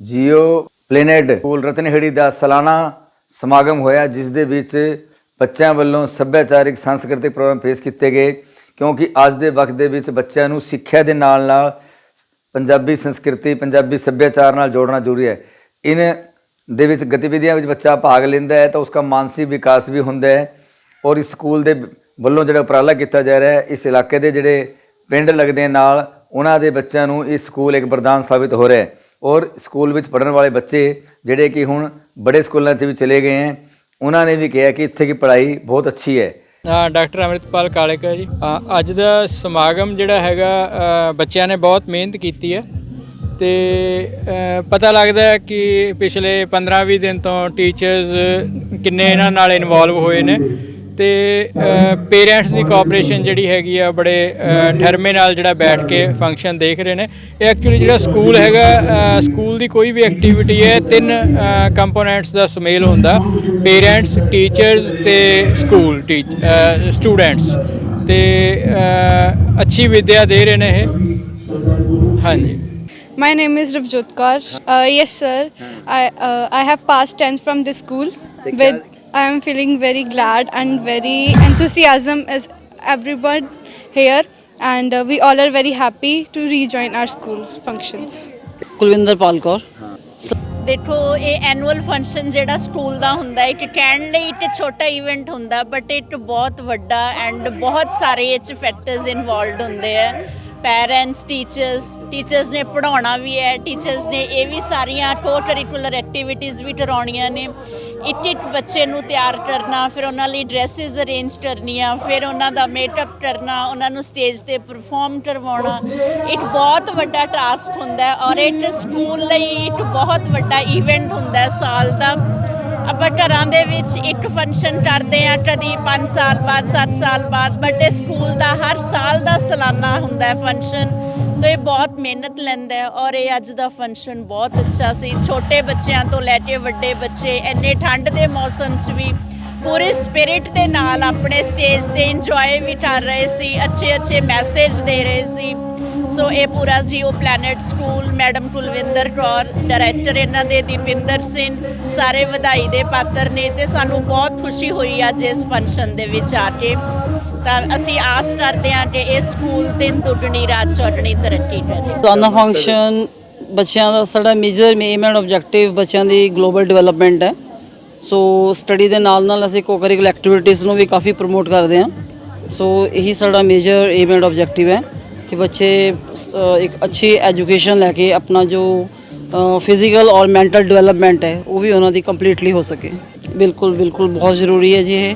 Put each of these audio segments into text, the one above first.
JIO Planet school Ratanheri ਦਾ ਸਾਲਾਨਾ ਸਮਾਗਮ ਹੋਇਆ, ਜਿਸ ਦੇ ਵਿੱਚ ਬੱਚਿਆਂ ਵੱਲੋਂ ਸੱਭਿਆਚਾਰਿਕ ਸੰਸਕ੍ਰਿਤਿਕ ਪ੍ਰੋਗਰਾਮ ਪੇਸ਼ ਕੀਤੇ ਗਏ, ਕਿਉਂਕਿ ਅੱਜ ਦੇ ਵਕਤ ਦੇ ਵਿੱਚ ਬੱਚਿਆਂ ਨੂੰ ਸਿੱਖਿਆ ਦੇ ਨਾਲ ਨਾਲ ਪੰਜਾਬੀ ਸੰਸਕ੍ਰਿਤੀ, ਪੰਜਾਬੀ ਸੱਭਿਆਚਾਰ ਨਾਲ ਜੋੜਨਾ ਜ਼ਰੂਰੀ ਹੈ। ਇਨ ਦੇ ਵਿੱਚ ਗਤੀਵਿਧੀਆਂ ਵਿੱਚ ਬੱਚਾ ਭਾਗ ਲੈਂਦਾ ਹੈ, ਤਾਂ ਉਸਦਾ ਮਾਨਸਿਕ ਵਿਕਾਸ ਵੀ ਹੁੰਦਾ ਹੈ ਔਰ ਇਸ ਸਕੂਲ ਦੇ ਵੱਲੋਂ ਜਿਹੜਾ ਉਪਰਾਲਾ ਕੀਤਾ ਜਾ ਰਿਹਾ ਹੈ, ਇਸ ਇਲਾਕੇ ਦੇ ਜਿਹੜੇ ਪਿੰਡ ਲੱਗਦੇ ਨਾਲ, ਉਹਨਾਂ ਦੇ ਬੱਚਿਆਂ ਨੂੰ ਇਹ ਸਕੂਲ ਇੱਕ ਵਰਦਾਨ ਸਾਬਿਤ ਹੋ ਰਿਹਾ ਹੈ। ਔਰ ਸਕੂਲ ਵਿੱਚ ਪੜ੍ਹਨ ਵਾਲੇ ਬੱਚੇ ਜਿਹੜੇ ਕਿ ਹੁਣ ਬੜੇ ਸਕੂਲਾਂ 'ਚ ਵੀ ਚਲੇ ਗਏ ਹੈ, ਉਹਨਾਂ ਨੇ ਵੀ ਕਿਹਾ ਕਿ ਇੱਥੇ ਦੀ ਪੜ੍ਹਾਈ ਬਹੁਤ ਅੱਛੀ ਹੈ। ਡਾਕਟਰ ਅਮਰਿਤਪਾਲ ਕਾਲੇਕਾ ਜੀ ਅੱਜ ਦਾ ਸਮਾਗਮ ਜਿਹੜਾ ਹੈਗਾ ਬੱਚਿਆਂ ਨੇ ਬਹੁਤ ਮਿਹਨਤ ਕੀਤੀ ਹੈ ਤੇ ਪਤਾ ਲੱਗਦਾ ਹੈ ਕਿ ਪਿਛਲੇ 15-20 ਦਿਨ ਤੋਂ ਟੀਚਰਸ ਕਿੰਨੇ ਇਹਨਾਂ ਨਾਲ ਇਨਵੋਲਵ ਹੋਏ ਨੇ। ਤੇ ਪੇਰੈਂਟਸ ਦੀ ਕੋਆਪਰੇਸ਼ਨ ਜਿਹੜੀ ਹੈਗੀ ਆ ਬੜੇ ਠਰਮੇ ਨਾਲ ਜਿਹੜਾ ਬੈਠ ਕੇ ਫੰਕਸ਼ਨ ਦੇਖ ਰਹੇ ਨੇ ਇਹ ਐਕਚੁਅਲੀ ਜਿਹੜਾ ਸਕੂਲ ਹੈਗਾ ਸਕੂਲ ਦੀ ਕੋਈ ਵੀ ਐਕਟੀਵਿਟੀ ਹੈ ਤਿੰਨ ਕੰਪੋਨੈਂਟਸ ਦਾ ਸੁਮੇਲ ਹੁੰਦਾ ਪੇਰੈਂਟਸ ਟੀਚਰਸ ਤੇ ਸਕੂਲ ਟੀਚ ਸਟੂਡੈਂਟਸ ਤੇ ਅ, ਅੱਛੀ ਵਿੱਦਿਆ ਦੇ ਰਹੇ ਨੇ ਇਹ ਹਾਂਜੀ My name is Ravjot Kaur. Uh, yes, sir. I uh, I have passed 10th from this school. With I am feeling very glad and very enthusiasm as everyone here, and uh, we all are very happy to rejoin our school functions. Kulwinder ਪਾਲ ਕੌਰ ਦੇਖੋ ਇਹ annual function ਜਿਹੜਾ school ਦਾ ਹੁੰਦਾ ਇੱਕ ਕਹਿਣ ਲਈ ਇੱਕ ਛੋਟਾ ਇਵੈਂਟ ਹੁੰਦਾ ਬਟ ਇੱਕ ਬਹੁਤ ਵੱਡਾ ਐਂਡ ਬਹੁਤ ਸਾਰੇ ਇਹ 'ਚ ਫੈਕਟਰਸ ਇਨਵੋਲਡ ਹੁੰਦੇ ਆ ਪੈਰੈਂਟਸ ਟੀਚਰਸ ਟੀਚਰਸ ਨੇ ਪੜਾਉਣਾ ਵੀ ਹੈ ਟੀਚਰਸ ਨੇ ਇਹ ਵੀ ਸਾਰੀਆਂ ਕੋ ਕਰਿਕੂਲਰ ਐਕਟੀਵਿਟੀਜ਼ ਵੀ ਕਰਾਉਣੀਆਂ ਨੇ। ਇੱਕ ਇੱਕ ਬੱਚੇ ਨੂੰ ਤਿਆਰ ਕਰਨਾ, ਫਿਰ ਉਹਨਾਂ ਲਈ ਡਰੈਸਸ ਅਰੇਂਜ ਕਰਨੀਆਂ, ਫਿਰ ਉਹਨਾਂ ਦਾ ਮੇਕਅਪ ਕਰਨਾ, ਉਹਨਾਂ ਨੂੰ ਸਟੇਜ ਤੇ ਪਰਫਾਰਮ ਕਰਵਾਉਣਾ। ਇੱਕ ਬਹੁਤ ਵੱਡਾ ਟਾਸਕ ਹੁੰਦਾ ਔਰ ਇੱਕ ਸਕੂਲ ਲਈ ਇੱਕ ਬਹੁਤ ਵੱਡਾ ਇਵੈਂਟ ਹੁੰਦਾ ਸਾਲ ਦਾ। ਆਪਾਂ ਘਰਾਂ ਦੇ ਵਿੱਚ ਇੱਕ ਫੰਕਸ਼ਨ ਕਰਦੇ ਆ ਕਦੀ 5 ਸਾਲ ਬਾਅਦ 7 ਸਾਲ ਬਾਅਦ ਬਟ ਇਹ ਸਕੂਲ ਦਾ ਹਰ ਸਾਲ ਦਾ ਸਾਲਾਨਾ ਹੁੰਦਾ ਹੈ ਫੰਕਸ਼ਨ ਤੇ ਇਹ ਬਹੁਤ ਮਿਹਨਤ ਲੈਂਦਾ ਹੈ ਔਰ ਇਹ ਅੱਜ ਦਾ ਫੰਕਸ਼ਨ ਬਹੁਤ ਅੱਛਾ ਸੀ। ਛੋਟੇ ਬੱਚਿਆਂ ਤੋਂ ਲੈ ਕੇ ਵੱਡੇ ਬੱਚੇ, ਇੰਨੇ ਠੰਡ ਦੇ ਮੌਸਮ 'ਚ ਵੀ ਪੂਰੇ ਸਪਿਰਿਟ ਦੇ ਨਾਲ ਆਪਣੇ ਸਟੇਜ ਤੇ ਇੰਜੋਏ ਵੀ ਕਰ ਰਹੇ ਸੀ ਅੱਛੇ ਅੱਛੇ ਮੈਸੇਜ ਦੇ ਰਹੇ ਸੀ। ਸੋ ਇਹ ਪੂਰਾ Geo Planet school madam Kulwinder Kaur director ਇਹਨਾਂ ਦੇ, ਦੀਪਿੰਦਰ ਸਿੰਘ, ਸਾਰੇ ਵਧਾਈ ਦੇ ਪਾਤਰ ਨੇ ਤੇ ਸਾਨੂੰ ਬਹੁਤ ਖੁਸ਼ੀ ਹੋਈ ਅੱਜ ਇਸ ਫੰਕਸ਼ਨ ਦੇ ਵਿੱਚ ਆ ਕੇ। ਤਾਂ ਅਸੀਂ ਆਸ ਕਰਦੇ ਹਾਂ ਕਿ ਇਹ ਸਕੂਲ ਦਿਨ ਦੁੱਗਣੀ, ਰਾਤ ਚੌਗਣੀ ਤਰੱਕੀ ਕਰੇ। ਦਾਨਾ ਫੰਕਸ਼ਨ ਬੱਚਿਆਂ ਦਾ ਸਾਡਾ ਮੇਜਰ ਏਮ ਐਂਡ ਆਬਜੈਕਟਿਵ ਬੱਚਿਆਂ ਦੀ ਗਲੋਬਲ ਡਿਵੈਲਪਮੈਂਟ ਹੈ। ਸੋ ਸਟੱਡੀ ਦੇ ਨਾਲ ਨਾਲ ਅਸੀਂ ਕੋਕਰਿਕੂਲਰ ਐਕਟੀਵਿਟੀਜ਼ ਨੂੰ ਵੀ ਕਾਫੀ ਪ੍ਰਮੋਟ ਕਰਦੇ ਹਾਂ। ਸੋ ਇਹੀ ਸਾਡਾ ਮੇਜਰ ਏਮ ਐਂਡ ਆਬਜੈਕਟਿਵ ਹੈ। ਕਿ ਬੱਚੇ ਅ, ਇੱਕ ਅੱਛੀ ਐਜੂਕੇਸ਼ਨ ਲੈ ਕੇ ਆਪਣਾ ਜੋ ਫਿਜ਼ੀਕਲ ਔਰ ਮੈਂਟਲ ਡਿਵੈਲਪਮੈਂਟ ਹੈ ਉਹ ਵੀ ਉਹਨਾਂ ਦੀ ਕੰਪਲੀਟਲੀ ਹੋ ਸਕੇ। ਬਿਲਕੁਲ ਬਿਲਕੁਲ ਬਹੁਤ ਜ਼ਰੂਰੀ ਹੈ ਜੀ ਇਹ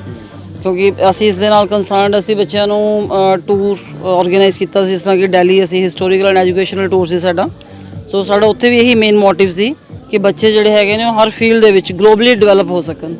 ਕਿਉਂਕਿ ਅਸੀਂ ਇਸ ਦੇ ਨਾਲ ਕੰਸਰਨਡ ਅਸੀਂ ਬੱਚਿਆਂ ਨੂੰ ਟੂਰ ਆਰਗੇਨਾਈਜ਼ ਕੀਤਾ ਸੀ ਜਿਸ ਤਰ੍ਹਾਂ ਕਿ ਦਿੱਲੀ ਅਸੀਂ ਹਿਸਟੋਰੀਕਲ ਐਂਡ ਐਜੂਕੇਸ਼ਨਲ ਟੂਰ ਸੀ ਸਾਡਾ। ਸੋ ਸਾਡਾ ਉੱਥੇ ਵੀ ਇਹੀ ਮੇਨ ਮੋਟਿਵ ਸੀ ਕਿ ਬੱਚੇ ਜਿਹੜੇ ਹੈਗੇ ਨੇ ਉਹ ਹਰ ਫੀਲਡ ਦੇ ਵਿੱਚ ਗਲੋਬਲੀ ਡਿਵੈਲਪ ਹੋ ਸਕਣ।